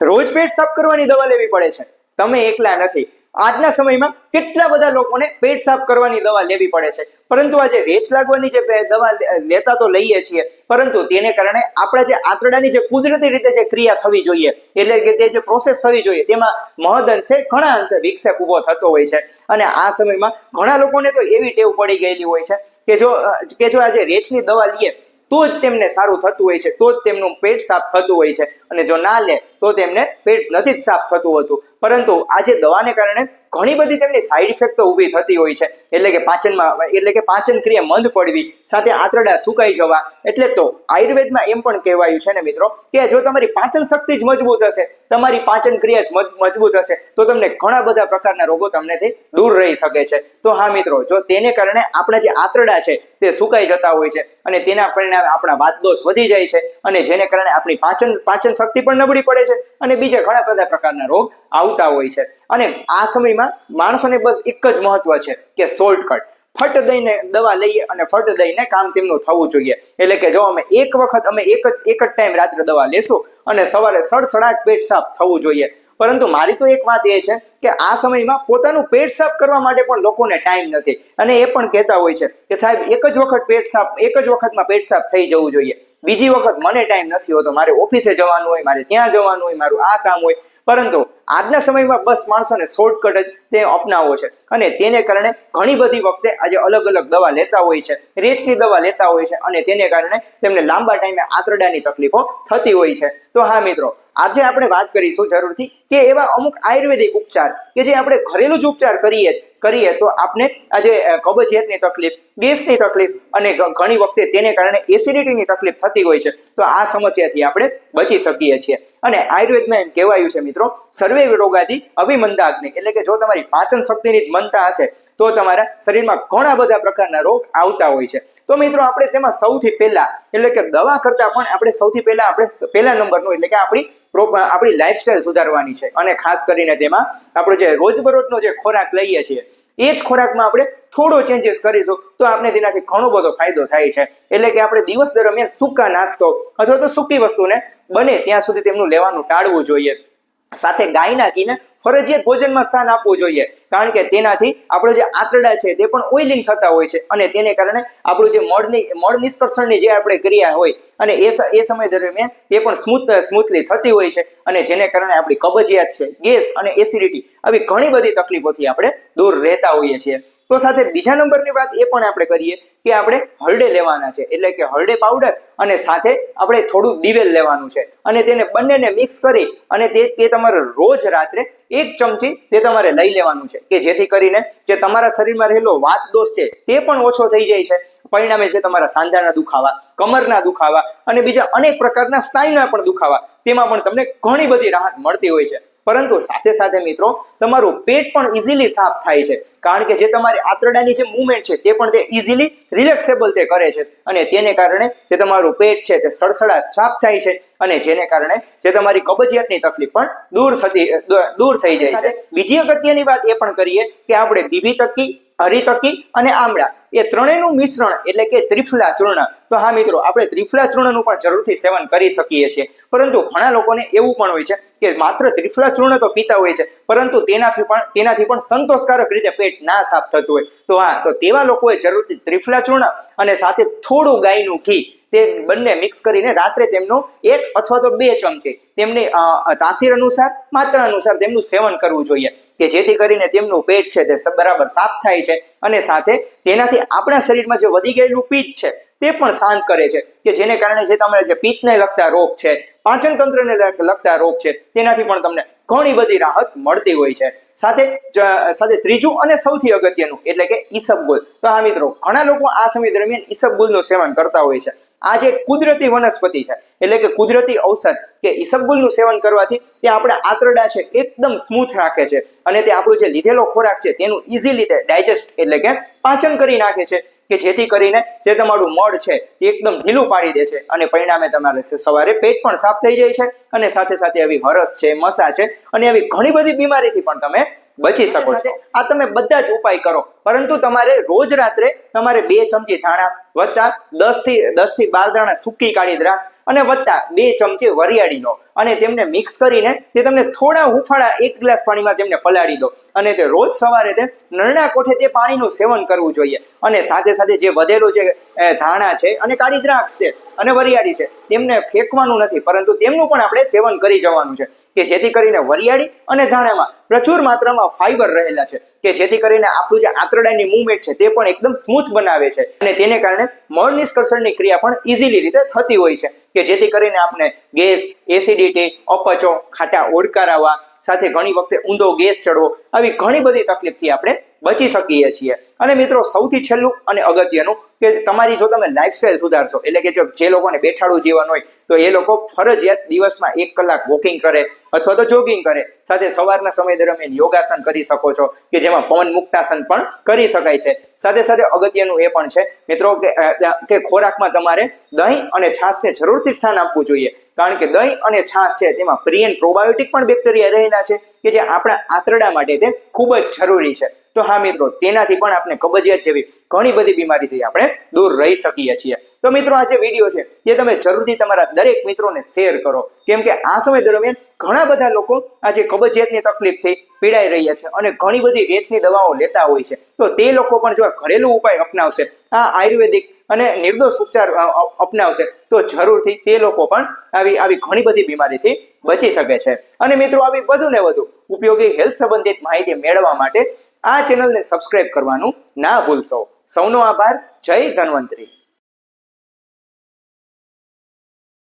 રોજ પેટ સાફ કરવાની દવા લેવી પડે છે. તમે એકલા નથી. આજના સમયમાં કેટલા બધા લોકોને પેટ સાફ કરવાની દવા લેવી પડે છે. પરંતુ આજે રેચ લાગવાની જે દવા લેતા તો લઈએ છીએ, પરંતુ તેને કારણે આપણા જે આંતરડાની જે કુદરતી રીતે જે ક્રિયા થવી જોઈએ, એટલે કે તે જે પ્રોસેસ થવી જોઈએ, તેમાં મહદ અંશે ઘણા અંશે વિક્ષેપ ઊભો થતો હોય છે. અને આ સમયમાં ઘણા લોકોને તો એવી ટેવ પડી ગયેલી હોય છે કે જો કે જો આજે રેચની દવા લઈએ તો જ તેમને સારું થતું હોય છે, તો જ તેમનું પેટ સાફ થતું હોય છે. અને જો ના લે, તો તેમને પેટ નથી જ સાફ થતું હોતું. પરંતુ આજે દવાને કારણે ઘણી બધી તેમની સાઈડ ઇફેક્ટો ઊભી થતી હોય છે. એટલે કે પાચનમાં, એટલે કે પાચન ક્રિયા મંદ પડવી, સાથે આંતરડા સુકાઈ જવા, એટલે તો આયુર્વેદમાં એમ પણ કહેવાયું છે ને મિત્રો, કે જો તમારી પાચન શક્તિ જ મજબૂત હશે, તમારી પાચન ક્રિયા જ મજબૂત હશે, તો તમને ઘણા બધા પ્રકારના રોગો તમનેથી દૂર રહી શકે છે. તો હા મિત્રો, જો તેને કારણે આપણા જે આંતરડા છે, તે સુકાઈ જતા હોય છે, અને તેના પરિણામે આપણા વાતદોષ વધી જાય છે, અને જેને કારણે આપણી પાચન પાચન શક્તિ પણ નબળી પડે છે, અને બીજા ઘણા બધા પ્રકારના રોગ આવતા હોય છે. અને આ સમયમાં માણસોને બસ એક જ મહત્વ છે કે શોર્ટકટ ફટ દઈને દવા લઈએ અને ફટ દઈને કામ તેમનું થવું જોઈએ. એટલે કે જો અમે એક વખત, અમે એક જ એક જ ટાઈમ રાત્રે દવા લેશું અને સવારે સડસડાટ પેટ સાફ થવું જોઈએ. પરંતુ મારી તો એક વાત એ છે કે આ સમયમાં પોતાનું પેટ સાફ કરવા માટે પણ લોકોને ટાઈમ નથી. અને એ પણ કહેતા હોય છે કે સાહેબ, એક જ વખત પેટ સાફ, એક જ વખતમાં પેટ સાફ થઈ જવું જોઈએ. બીજી વખત મને ટાઈમ નથી હોતો. મારે ઓફિસે જવાનું હોય, મારે ત્યાં જવાનું હોય, મારું આ કામ હોય. પરંતુ આજના સમયમાં બસ માણસોને શોર્ટકટ જ તે અપનાવવો છે અને તેને કારણે ઘણી બધી વખતે આજે અલગ અલગ દવા લેતા હોય છે, રેચની દવા લેતા હોય છે અને તેને કારણે તેમને લાંબા ટાઈમે આંતરડાની તકલીફો થતી હોય છે. તો હા મિત્રો, આજે આપણે વાત કરીશું જરૂરથી કે એવા અમુક આયુર્વેદિક ઉપચાર કે જે આપણે ઘરેલું જ ઉપચાર કરીએ કરીએ તો આપને આજે કબજિયાતની તકલીફ, ગેસની તકલીફ અને ઘણી વખતે તેને કારણે એસિડિટીની તકલીફ થતી હોય છે. તો આ સમસ્યાથી આપણે બચી શકીએ છીએ. અને આયુર્વેદમાં એમ કહેવાયું છે મિત્રો, સર્વે રોગાથી અભિમંદાગ્નિ. એટલે કે જો તમારી પાચન શક્તિની જ મંદતા હશે, તો તમારા શરીરમાં ઘણા બધા પ્રકારના રોગ આવતા હોય છે. તો મિત્રો, આપણે તેમાં સૌથી પહેલા, એટલે કે દવા કરતા પણ આપણે સૌથી પહેલા આપણે પહેલા નંબરનું, એટલે કે આપણી આપણી લાઈફસ્ટાઈલ સુધારવાની છે. અને ખાસ કરીને તેમાં આપણો જે રોજબરોજનો જે ખોરાક લઈએ છીએ એ જ ખોરાકમાં આપણે થોડો ચેન્જીસ કરીશું તો આપણે તેનાથી ઘણો બધો ફાયદો થાય છે. એટલે કે આપણે દિવસ દરમિયાન સૂકા નાસ્તો અથવા તો સૂકી વસ્તુને બને ત્યાં સુધી તેમનું લેવાનું ટાળવું જોઈએ. સાથે ગાયના ઘીને ફરજિયાત ભોજનમાં સ્થાન આપવું જોઈએ. કારણ કે તેનાથી આપણો જે આંતરડા છે તે પણ ઓઇલિંગ થતા હોય છે અને તેને કારણે આપણું જે મળની મળ નિષ્કર્ષણની જે આપણે ક્રિયા હોય અને એ એ સમય દરમિયાન તે પણ સ્મૂથ, સ્મૂથલી થતી હોય છે અને જેને કારણે આપણી કબજિયાત છે ગેસ અને એસિડિટી આવી ઘણી બધી તકલીફોથી આપણે દૂર રહેતા હોઈએ છીએ. તો સાથે બીજા નંબરની વાત એ પણ આપણે કરીએ કે આપણે હરડે લેવાના છે. એટલે કે હરડે પાવડર અને સાથે આપણે થોડું દિવેલ લેવાનું છે. અને તેને બંનેને મિક્સ કરી અને તે તે તમારે રોજ રાત્રે એક ચમચી તે તમારે લઈ લેવાનું છે. કે જેથી કરીને જે તમારા શરીરમાં રહેલો વાત દોષ છે તે પણ ઓછો થઈ જાય છે. પરિણામે છે તમારા સાંધાના દુખાવા, કમરના દુખાવા અને બીજા અનેક પ્રકારના સ્નાયુના પણ દુખાવા. તેમાં પણ તમને ઘણી બધી રાહત મળતી હોય છે. પરંતુ સાથે સાથે મિત્રો તમારું પેટ પણ ઇઝીલી સાફ થાય છે. કારણ કે જે તમારી આંતરડાની જે મુવમેન્ટ છે તે પણ તે ઇઝીલી રિલેક્સેબલ તે કરે છે. અને તેને કારણે જે તમારું પેટ છે તે સડસડાટ સાફ થાય છે અને જેને કારણે જે તમારી કબજિયાતની તકલીફ પણ દૂર થતી દૂર થઈ જાય છે. બીજી અગત્યની વાત એ પણ કરીએ કે આપણે બીબી તકી હરિતકી અને આમળા. એ ત્રણેયનું મિશ્રણ એટલે કે ત્રિફલા ચૂર્ણ તો હા મિત્રો, આપણે ત્રિફલા ચૂર્ણનું પણ જરૂરથી સેવન કરી શકીએ છીએ. પરંતુ ઘણા લોકોને એવું પણ હોય છે કે માત્ર ત્રિફલા ચૂર્ણ તો પીતા હોય છે, પરંતુ તેનાથી પણ તેનાથી પણ સંતોષકારક રીતે પેટ ના સાફ થતું હોય. તો હા, તો તેવા લોકોએ જરૂરથી ત્રિફલા ચૂર્ણ અને સાથે થોડું ગાયનું ઘી તે બંને મિક્સ કરીને રાત્રે તેમનો એક અથવા તો બે ચમચી તેમની તાસીર અનુસાર, માત્રા અનુસાર તેમનું સેવન કરવું જોઈએ કે જેથી કરીને તેમનું પેટ છે તે બરાબર સાફ થાય છે અને સાથે તેનાથી આપણા શરીરમાં જે વધી ગયેલું પિત્ત છે તે પણ શાંત કરે છે કે જેને કારણે જે તમારે જે પિત્તને લગતા રોગ છે, પાચન તંત્રને લગતા રોગ છે તેનાથી પણ તમને ઘણી બધી રાહત મળતી હોય છે. સાથે સાથે ત્રીજું અને સૌથી અગત્યનું એટલે કે ઈસબગુલ. તો આ મિત્રો, ઘણા લોકો આ સમય દરમિયાન ઈસબગુલનું સેવન કરતા હોય છે. આ જે કુદરતી વનસ્પતિ છે એટલે કે કુદરતી ઔષધ કે ઈસબગુલનું સેવન કરવાથી તે આપણા આંતરડા છે એકદમ સ્મૂથ રાખે છે. અને તે આપણો જે લીધેલો ખોરાક છે તેનું ઇઝીલી તે ડાયજેસ્ટ એટલે કે પાચન કરી નાખે છે કે જેથી કરીને જે તમારું મળ છે તે એકદમ ઢીલું પાડી દે છે. અને પરિણામે તમારે સવારે પેટ પણ સાફ થઈ જાય છે અને સાથે સાથે આવી હરસ છે મસા છે અને આવી ઘણી બધી બીમારીથી પણ તમે બચી શકો છો. આ તમે બધા જ ઉપાય કરો. પરંતુ તમારે રોજ રાત્રે તમારે બે ચમચી ધાણા વત્તા દસથી દસથી બાર દાણા સૂકી કાળી દ્રાક્ષ અને વત્તા બે ચમચી વરિયાળીનો. અને તેમને મિક્સ કરીને તે તમને થોડા હુંફાળા એક ગ્લાસ પાણીમાં તેમને પલાળી દો. અને તે રોજ સવારે તે નરણા કોઠે તે પાણીનું સેવન કરવું જોઈએ. અને સાથે સાથે જે વધેલું જે ધાણા છે અને કાળી દ્રાક્ષ છે અને વરિયાળી છે, તેમને ફેંકવાનું નથી. પરંતુ તેમનું પણ આપણે સેવન કરી જવાનું છે કે જેથી કરીને વરિયાળી અને ધાણામાં પ્રચુર માત્રામાં ફાઈબર રહેલા છે. કે જેથી કરીને આપણું જે આંતરડાની મૂવમેન્ટ છે તે પણ એકદમ સ્મૂથ બનાવે છે. અને તેને કારણે મળ નિષ્કર્ષણની ક્રિયા પણ ઇઝીલી રીતે થતી હોય છે. કે જેથી કરીને આપણે ગેસ એસિડિટી અપચો, ખાટા ઓડકાર આવવા સાથે ઘણી વખતે ઊંધો ગેસ ચડવો, આવી ઘણી બધી તકલીફથી આપણે બચી શકીએ છીએ. અને મિત્રો, સૌથી છેલ્લું અને અગત્યનું કે તમારી જો તમે લાઈફસ્ટાઈલ સુધારશો, એટલે કે જો જે લોકોને બેઠાડું જીવન હોય, તો એ લોકો ફરજિયાત દિવસમાં એક કલાક વોકિંગ કરે અથવા તો જોગિંગ કરે. સાથે સવારના સમય દરમિયાન યોગાસન કરી શકો છો, કે જેમાં પવન મુક્તાસન પણ કરી શકાય છે. સાથે સાથે અગત્યનું એ પણ છે, મિત્રો, કે ખોરાકમાં તમારે દહીં અને છાશને જરૂરથી સ્થાન આપવું જોઈએ. કારણ કે દહીં અને છાશ છે, તેમાં પ્રિયન પ્રોબાયોટિક પણ બેક્ટેરિયા રહેલા છે, કે જે આપણા આંતરડા માટે તે ખૂબ જ જરૂરી છે. તો હા મિત્રો, તેનાથી પણ આપણે કબજિયાત જેવી ઘણી બધી બીમારીથી આપણે દૂર રહી શકીએ છીએ. તો મિત્રો, આ જે વીડિયો છે, એ તમે જરૂરથી તમારા દરેક મિત્રોને શેર કરો. કેમ કે આ સમય દરમિયાન ઘણા બધા લોકો આ જે કબજિયાતની તકલીફથી પીડાઈ રહ્યા છે અને ઘણી બધી રેચની દવાઓ લેતા હોય છે. તો તે લોકો પણ જો ઘરેલુ ઉપાય અપનાવશે, આ આયુર્વેદિક અને નિર્દોષ ઉપચાર અપનાવશે, તો જરૂરથી તે લોકો પણ આવી આવી ઘણી બધી બીમારીથી બચી શકે છે. અને મિત્રો, આવી વધુ ને વધુ ઉપયોગી હેલ્થ સંબંધિત માહિતી મેળવવા માટે આ ચેનલને સબસ્ક્રાઇબ કરવાનું ના ભૂલશો. સૌનો આભાર. જય ધન્વંતરી.